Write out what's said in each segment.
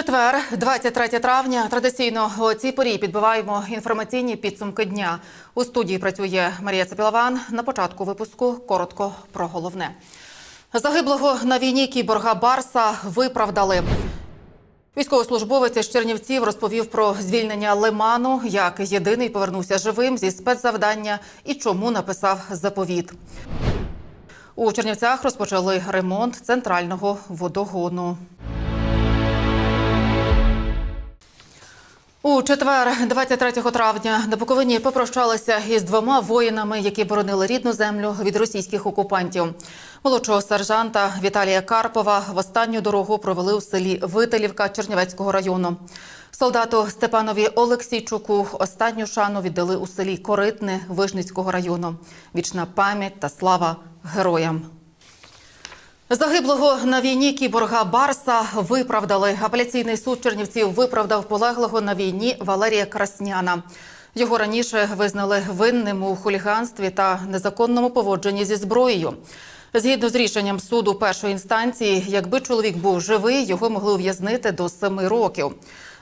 Четвер, 23 травня. Традиційно о цій порі підбиваємо інформаційні підсумки дня. У студії працює Марія Цепілаван. На початку випуску коротко про головне. Загиблого на війні кіборга Барса виправдали. Військовослужбовець з Чернівців розповів про звільнення Лиману, як єдиний повернувся живим зі спецзавдання і чому написав заповіт. У Чернівцях розпочали ремонт центрального водогону. У четвер, 23 травня, на Буковині попрощалися із двома воїнами, які боронили рідну землю від російських окупантів. Молодшого сержанта Віталія Карпова в останню дорогу провели у селі Вителівка Чернівецького району. Солдату Степанові Олексійчуку останню шану віддали у селі Коритне Вижницького району. Вічна пам'ять та слава героям. Загиблого на війні кіборга Барса виправдали. Апеляційний суд Чернівців виправдав полеглого на війні Валерія Красняна. Його раніше визнали винним у хуліганстві та незаконному поводженні зі зброєю. Згідно з рішенням суду першої інстанції, якби чоловік був живий, його могли ув'язнити до семи років.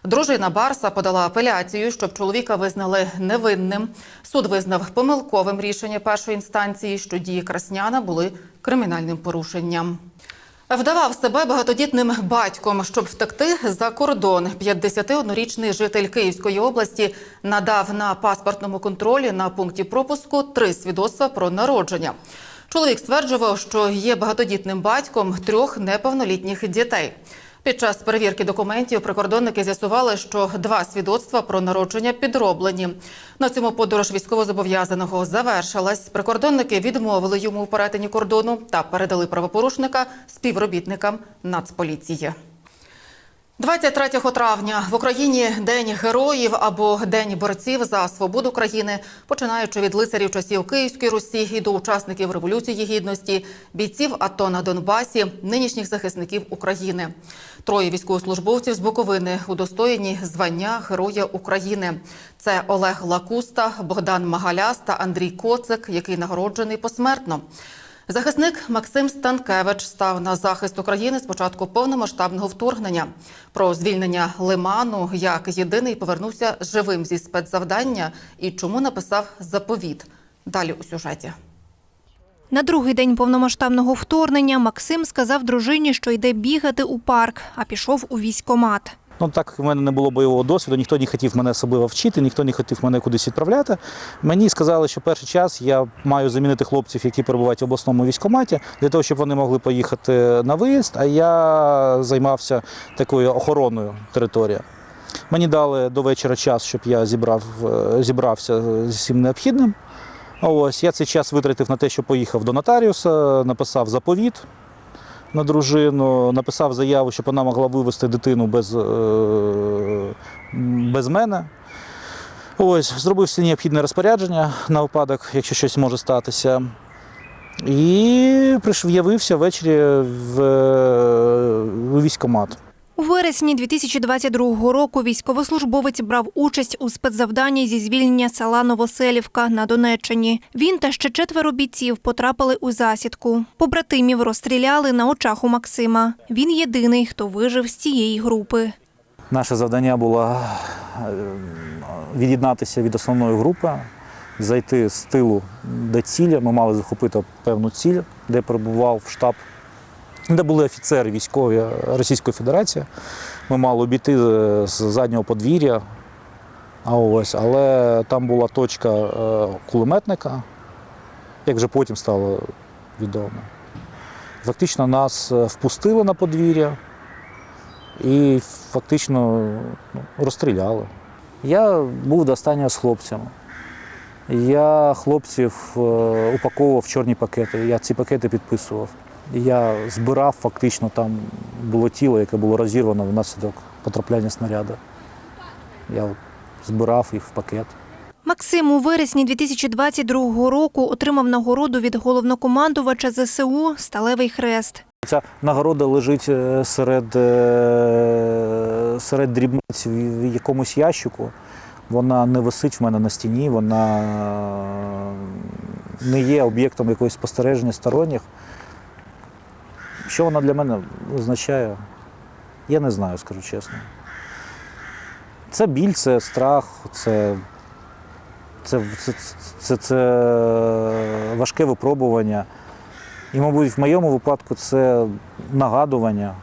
Дружина Барса подала апеляцію, щоб чоловіка визнали невинним. Суд визнав помилковим рішення першої інстанції, що дії Красняна були кримінальним порушенням. Вдавав себе багатодітним батьком, щоб втекти за кордон. 51-річний житель Київської області надав на паспортному контролі на пункті пропуску три свідоцтва про народження. Чоловік стверджував, що є багатодітним батьком трьох неповнолітніх дітей. Під час перевірки документів прикордонники з'ясували, що два свідоцтва про народження підроблені. На цьому подорож військовозобов'язаного завершилась. Прикордонники відмовили йому у перетині кордону та передали правопорушника співробітникам Нацполіції. 23 травня в Україні День героїв або День борців за свободу країни, починаючи від лицарів часів Київської Русі і до учасників Революції Гідності, бійців АТО на Донбасі, нинішніх захисників України. Троє військовослужбовців з Буковини удостоєні звання Героя України. Це Олег Лакуста, Богдан Магаляс та Андрій Коцик, який нагороджений посмертно. Захисник Максим Станкевич став на захист України з початку повномасштабного вторгнення. Про звільнення Лиману як єдиний повернувся живим зі спецзавдання і чому написав заповіт. Далі у сюжеті. На другий день повномасштабного вторгнення Максим сказав дружині, що йде бігати у парк, а пішов у військомат. Ну, так як в мене не було бойового досвіду, ніхто не хотів мене особливо вчити, ніхто не хотів мене кудись відправляти. Мені сказали, що перший час я маю замінити хлопців, які перебувають в обласному військкоматі, для того, щоб вони могли поїхати на виїзд, а я займався такою охороною території. Мені дали до вечора час, щоб я зібрав, е, зібрався з всім необхідним. Ось я цей час витратив на те, що поїхав до нотаріуса, написав заповіт на дружину, написав заяву, щоб вона могла вивезти дитину без, е, без мене. Ось, зробив всі необхідне розпорядження на випадок, якщо щось може статися. І явився ввечері в, в військкомат. Вересні 2022 року військовослужбовець брав участь у спецзавданні зі звільнення села Новоселівка на Донеччині. Він та ще четверо бійців потрапили у засідку. Побратимів розстріляли на очах у Максима. Він єдиний, хто вижив з цієї групи. Наше завдання було е, від'єднатися від основної групи, зайти з тилу до цілі. Ми мали захопити певну ціль, де перебував штаб, де були офіцери військові Російської Федерації. Ми мали обійти е, з заднього подвір'я. А ось, але там була точка е, кулеметника, як вже потім стало відомо. Фактично нас е, впустили на подвір'я і фактично ну, розстріляли. Я був до останнього з хлопцями. Я хлопців упаковував в чорні пакети, я ці пакети підписував. Я збирав фактично там було тіло, яке було розірвано внаслідок потрапляння снаряду. Я от збирав їх в пакет. Максим у вересні 2022 року отримав нагороду від головнокомандувача ЗСУ Сталевий хрест. Ця нагорода лежить е, серед, е, серед дрібниць в в якомусь ящику. Вона не висить в мене на стіні, вона не є об'єктом якогось спостереження сторонніх. Що вона для мене означає? Я не знаю, скажу чесно. Це біль, це страх, це, це, це, це, це важке випробування. І, мабуть, в моєму випадку це нагадування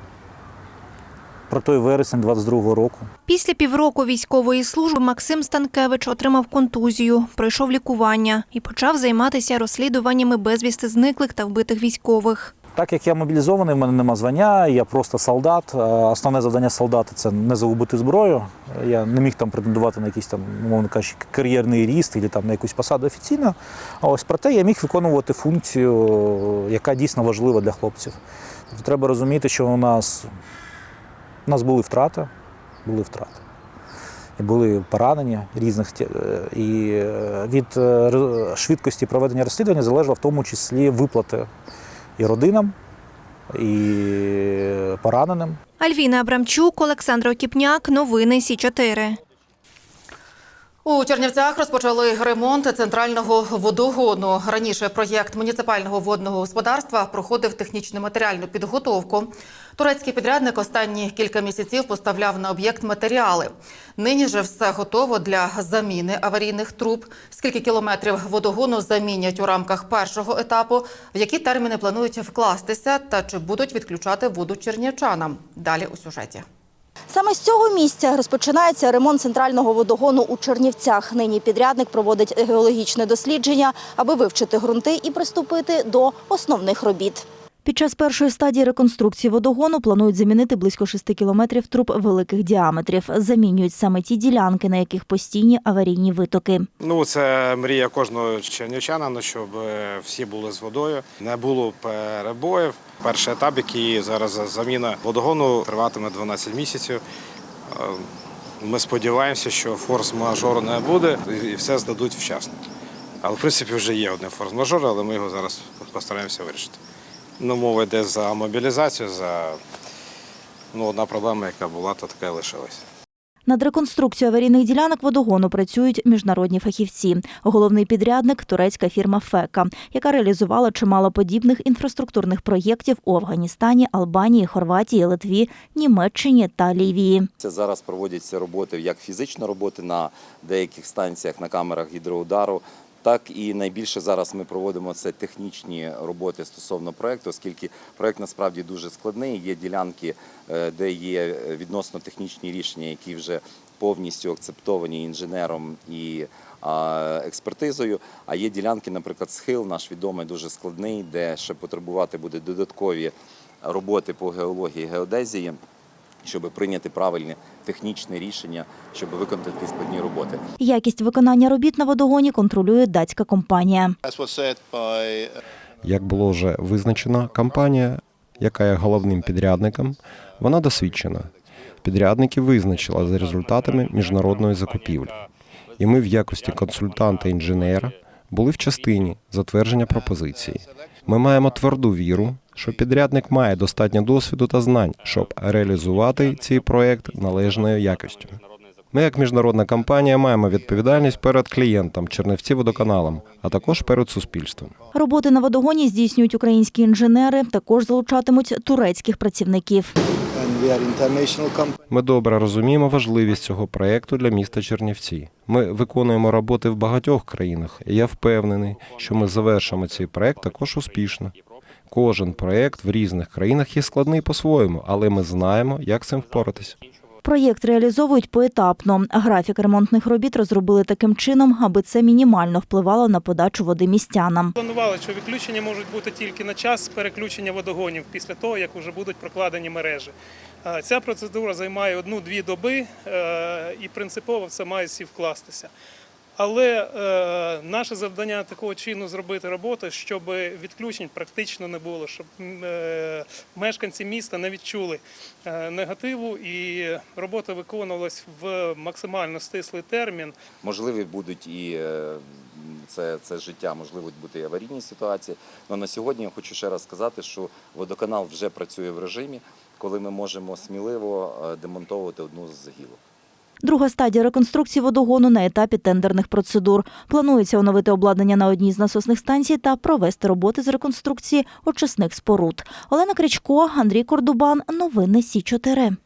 про той вересень 22-го року. Після півроку військової служби Максим Станкевич отримав контузію, пройшов лікування і почав займатися розслідуваннями безвісти зниклих та вбитих військових. Так як я мобілізований, в мене нема звання, я просто солдат. Основне завдання солдата це не загубити зброю. Я не міг там претендувати на якийсь там, умовно кажучи, кар'єрний ріст або на якусь посаду офіційно. А ось проте я міг виконувати функцію, яка дійсно важлива для хлопців. Тобто треба розуміти, що у нас, у нас були втрати, були втрати. І були поранення різних е, і е, від е, швидкості проведення розслідування залежало в тому числі виплати і родинам, і пораненим. Альвіна Абрамчук, Олександр Окіпняк. Новини Сі 4 У Чернівцях розпочали ремонт центрального водогону. Раніше проєкт муніципального водного господарства проходив технічну матеріальну підготовку. Турецький підрядник останні кілька місяців поставляв на об'єкт матеріали. Нині же все готово для заміни аварійних труб. Скільки кілометрів водогону замінять у рамках першого етапу, в які терміни планують вкластися та чи будуть відключати воду чернівчанам? Далі у сюжеті. Саме з цього місця розпочинається ремонт центрального водогону у Чернівцях. Нині підрядник проводить геологічне дослідження, аби вивчити ґрунти і приступити до основних робіт. Під час першої стадії реконструкції водогону планують замінити близько 6 кілометрів труб великих діаметрів. Замінюють саме ті ділянки, на яких постійні аварійні витоки. Ну, це мрія кожного чернівчанина, щоб е, всі були з водою, не було перебоїв. Перший етап, який зараз заміна водогону, триватиме 12 місяців. Е, Ми сподіваємося, що форс-мажору не буде і все здадуть вчасно. Але в принципі вже є одне форс-мажор, але ми його зараз постараємося вирішити. Ну, мова йде за мобілізацію, за ну, одна проблема, яка була, то така і лишилась. Над реконструкцією аварійних ділянок водогону працюють міжнародні фахівці. Головний підрядник турецька фірма Фека, яка реалізувала чимало подібних інфраструктурних проєктів у Афганістані, Албанії, Хорватії, Литві, Німеччині та Лівії. Це зараз проводяться роботи як фізичні роботи на деяких станціях на камерах гідроудару. Так і найбільше зараз ми проводимо це технічні роботи стосовно проекту, оскільки проект насправді дуже складний. Є ділянки, е, де є відносно технічні рішення, які вже повністю акцептовані інженером і експертизою. А є ділянки, наприклад, схил наш відомий дуже складний, де ще потребувати буде додаткові роботи по геології, геодезії щоб прийняти правильне технічне рішення, щоб виконати ті складні роботи. Якість виконання робіт на водогоні контролює датська компанія. By Як було вже визначено, компанія, яка є головним підрядником, вона досвідчена. Підрядники визначила за результатами міжнародної закупівлі. І ми в якості консультанта-інженера були в частині затвердження пропозиції. Ми маємо тверду віру, що підрядник має достатньо досвіду та знань, щоб реалізувати цей проект належною якістю. Ми, як міжнародна компанія, маємо відповідальність перед клієнтом Чернівці водоканалом, а також перед суспільством. Роботи на водогоні здійснюють українські інженери. Також залучатимуть турецьких працівників. Ми добре розуміємо важливість цього проєкту для міста Чернівці. Ми виконуємо роботи в багатьох країнах, і я впевнений, що ми завершимо цей проєкт також успішно. Кожен проєкт в різних країнах є складний по-своєму, але ми знаємо, як з цим впоратися. Проєкт реалізовують поетапно. Графік ремонтних робіт розробили таким чином, аби це мінімально впливало на подачу води містянам. Планували, що відключення можуть бути тільки на час переключення водогонів після того, як вже будуть прокладені мережі. Е, Ця процедура займає одну-дві доби е, і принципово це має всі вкластися. Але е, наше завдання такого чину зробити роботу, щоб відключень практично не було, щоб е, мешканці міста не відчули е, негативу і робота виконувалась в максимально стислий термін. Можливі будуть і е, це, це життя, можливо, бути і аварійні ситуації. Але на сьогодні я хочу ще раз сказати, що водоканал вже працює в режимі, коли ми можемо сміливо е, демонтовувати одну з гілок. Друга стадія реконструкції водогону на етапі тендерних процедур. Планується оновити обладнання на одній з насосних станцій та провести роботи з реконструкції очисних споруд. Олена Кричко, Андрій Кордубан. Новини Сі 4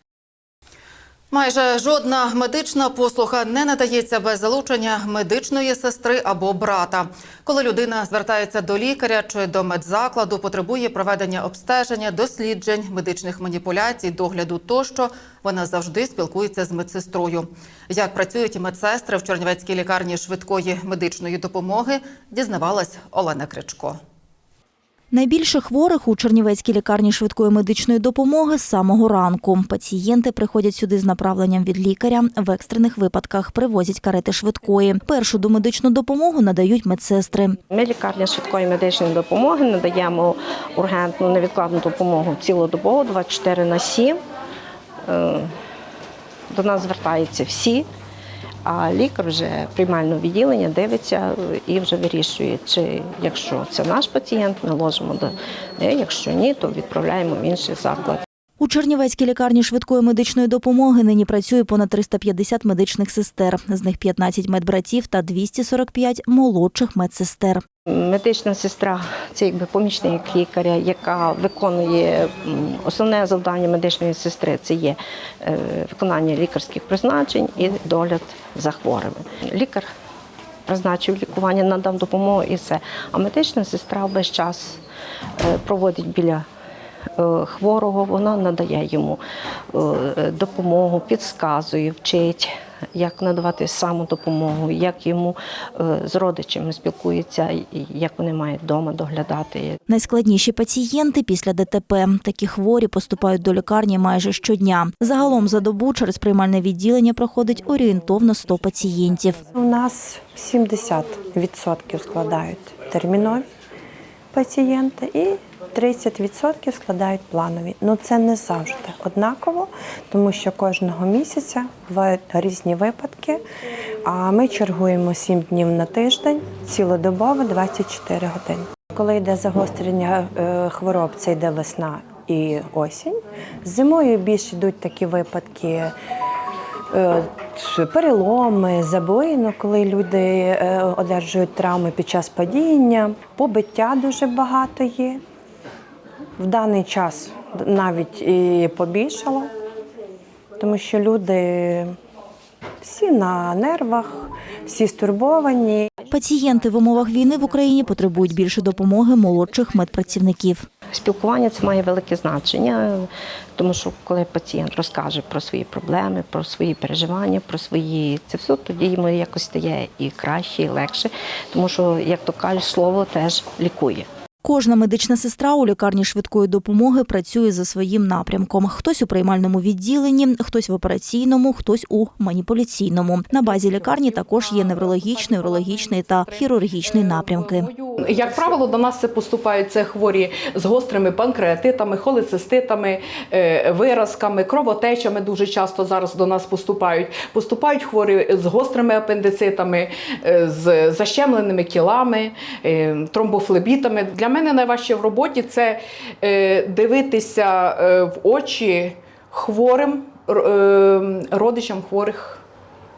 Майже жодна медична послуга не надається без залучення медичної сестри або брата. Коли людина звертається до лікаря чи до медзакладу, потребує проведення обстеження, досліджень, медичних маніпуляцій, догляду тощо, вона завжди спілкується з медсестрою. Як працюють медсестри в Чернівецькій лікарні швидкої медичної допомоги, дізнавалась Олена Кричко. Найбільше хворих у Чернівецькій лікарні швидкої медичної допомоги з самого ранку. Пацієнти приходять сюди з направленням від лікаря. В екстрених випадках привозять карети швидкої. Першу домедичну допомогу надають медсестри. Ми лікарня швидкої медичної допомоги надаємо ургентну невідкладну допомогу цілодобово 24 на 7. Е, До нас звертаються всі, а лікар вже приймального відділення дивиться і вже вирішує, чи якщо це наш пацієнт, ми ложимо до якщо ні, то відправляємо в інший заклад. У Чернівецькій лікарні швидкої медичної допомоги нині працює понад 350 медичних сестер. З них 15 медбратів та 245 молодших медсестер. Медична сестра це якби помічник лікаря, яка виконує основне завдання медичної сестри це є е, виконання лікарських призначень і догляд за хворими. Лікар призначив лікування, надав допомогу і все. А медична сестра весь час е, проводить біля хворого, вона надає йому е, допомогу, підказує, вчить, як надавати самодопомогу, як йому е, з родичами спілкується, і як вони мають вдома доглядати. Найскладніші пацієнти після ДТП. Такі хворі поступають до лікарні майже щодня. Загалом за добу через приймальне відділення проходить орієнтовно 100 пацієнтів. У нас 70% складають термінові пацієнти і 30% складають планові. Ну це не завжди однаково, тому що кожного місяця бувають різні випадки. А ми чергуємо 7 днів на тиждень, цілодобово 24 години. Коли йде загострення е, хвороб, це йде весна і осінь. Зимою більш йдуть такі випадки е, переломи, забої, ну, коли люди е, одержують травми під час падіння, побиття дуже багато є. В даний час навіть і побільшало, тому що люди всі на нервах, всі стурбовані. Пацієнти в умовах війни в Україні потребують більше допомоги молодших медпрацівників. Спілкування це має велике значення, тому що коли пацієнт розкаже про свої проблеми, про свої переживання, про свої це все, тоді йому якось стає і краще, і легше, тому що, як то кажуть, слово теж лікує. Кожна медична сестра у лікарні швидкої допомоги працює за своїм напрямком. Хтось у приймальному відділенні, хтось в операційному, хтось у маніпуляційному. На базі лікарні також є неврологічний, урологічний та хірургічний напрямки. Як правило, до нас це поступають це хворі з гострими панкреатитами, холециститами, е, виразками, кровотечами. Дуже часто зараз до нас поступають. Поступають хворі з гострими апендицитами, е, з защемленими кілами, е, тромбофлебітами. Для мене найважче в роботі це е, дивитися е, в очі хворим е, родичам хворих,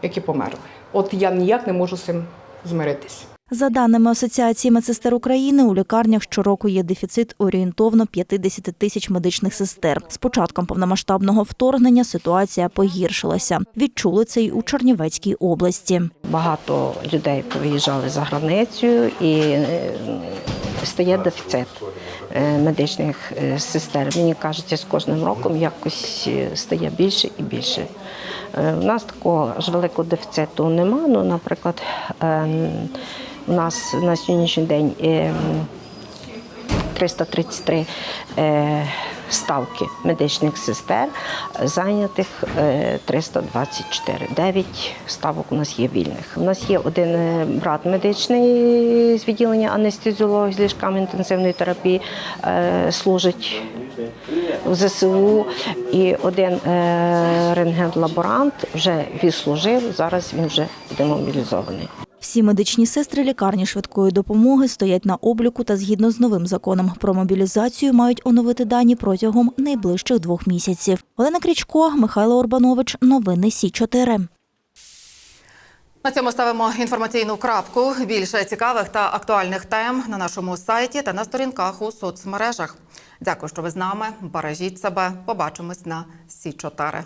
які померли. От я ніяк не можу з цим змиритись. За даними Асоціації медсестер України, у лікарнях щороку є дефіцит орієнтовно 50 тисяч медичних сестер. З початком повномасштабного вторгнення ситуація погіршилася. Відчули це й у Чернівецькій області. Багато людей повиїжджали за границю і е, стає дефіцит е, медичних е, сестер. Мені кажеться, з кожним роком якось стає більше і більше. Е, У нас такого ж великого дефіциту нема. Ну, наприклад, е, у нас на сьогоднішній день е, 333 е, ставки медичних сестер, зайнятих е, 324. 9 ставок у нас є вільних. У нас є один е, брат медичний з відділення анестезіології з ліжками інтенсивної терапії, е, служить в ЗСУ, і один е, рентген-лаборант вже відслужив, зараз він вже демобілізований. Всі медичні сестри лікарні швидкої допомоги стоять на обліку та згідно з новим законом про мобілізацію мають оновити дані протягом найближчих двох місяців. Олена Крічко, Михайло Орбанович. Новини Сі 4 На цьому ставимо інформаційну крапку. Більше цікавих та актуальних тем на нашому сайті та на сторінках у соцмережах. Дякую, що ви з нами. Бережіть себе. Побачимось на Сі 4